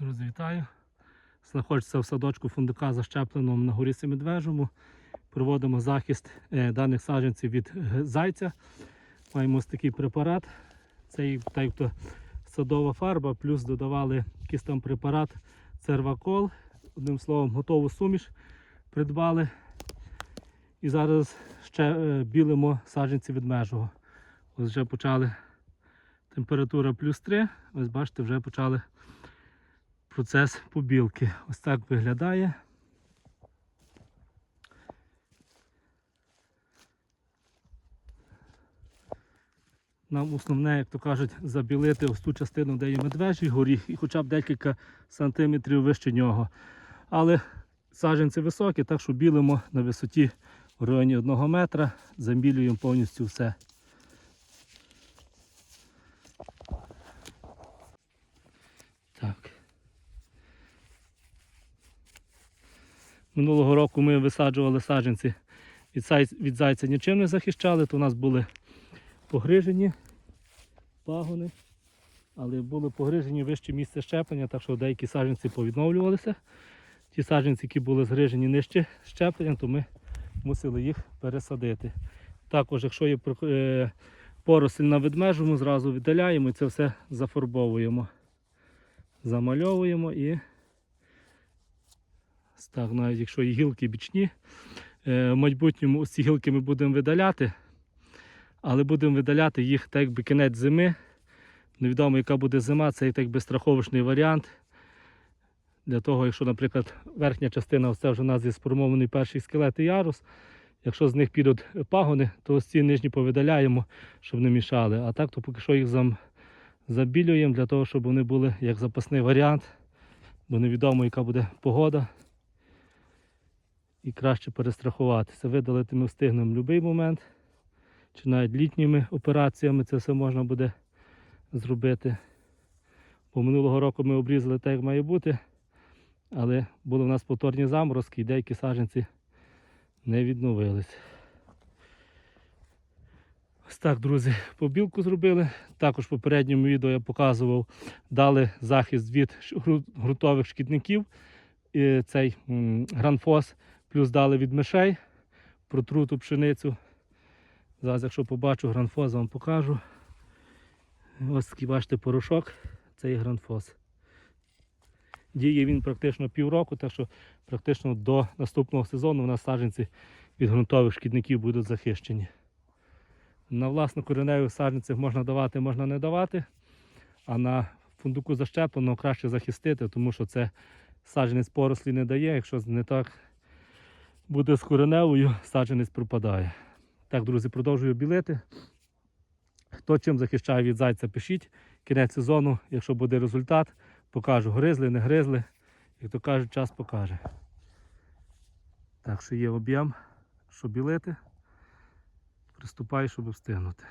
Друзі, вітаю. Знаходиться в садочку фундука защепленому на горі Семидвежому. Проводимо захист е, даних саджанців від е, зайця. Маємо ось такий препарат. Це так, то садова фарба, плюс додавали якийсь там препарат цервакол. Одним словом, готову суміш придбали. І зараз ще е, білимо саджанці від межого. Ось вже почали температура плюс 3. Ось бачите, вже почали процес побілки. Ось так виглядає. Нам основне, як то кажуть, забілити ось ту частину, де є медвежий горіх, і хоча б декілька сантиметрів вище нього. Але саджанці високі, так що білимо на висоті в районі 1 метра, замілюємо повністю все. Минулого року ми висаджували саджанці від, сай- від зайця нічим не захищали, то у нас були погрижені пагони, але були погрижені вище місце щеплення, так що деякі саджанці повідновлювалися. Ті саджанці, які були згрижені нижче щеплення, то ми мусили їх пересадити. Також, якщо є е, поросль на ведмежому, зразу віддаляємо і це все зафарбовуємо. Замальовуємо і так, навіть якщо є гілки бічні, е, в майбутньому ось ці гілки ми будемо видаляти, але будемо видаляти їх так якби кінець зими. Невідомо, яка буде зима, це так би страховочний варіант. Для того, якщо, наприклад, верхня частина, це вже у нас є сформований перший скелет і ярус. Якщо з них підуть пагони, то ось ці нижні повидаляємо, щоб не мішали. А так, то поки що їх зам, забілюємо для того, щоб вони були як запасний варіант, бо невідомо, яка буде погода. І краще перестрахуватися. Видалити ми встигнемо в будь-який момент, чи навіть літніми операціями це все можна буде зробити. Бо минулого року ми обрізали так, як має бути, але були в нас повторні заморозки і деякі саджанці не відновились. Ось так, друзі, побілку зробили. Також в попередньому відео я показував, дали захист від ш- гру- ґрунтових шкідників. І цей гранфос, плюс дали від мишей протруту пшеницю. Зараз, якщо побачу гранфос, вам покажу. Ось такий бачите порошок, це є гранфос. Діє він практично півроку, так що практично до наступного сезону у нас саджанці від ґрунтових шкідників будуть захищені. На власно кореневих саджанцях можна давати, можна не давати, а на фундуку защепленого краще захистити, тому що це саджанець порослі не дає, якщо не так буде з кореневою, саджанець пропадає. Так, друзі, продовжую білити. Хто чим захищає від зайця, пишіть. Кінець сезону, якщо буде результат, покажу, гризли, не гризли. Як то кажуть, час покаже. Так що є об'єм, що білити. Приступаю, щоб встигнути.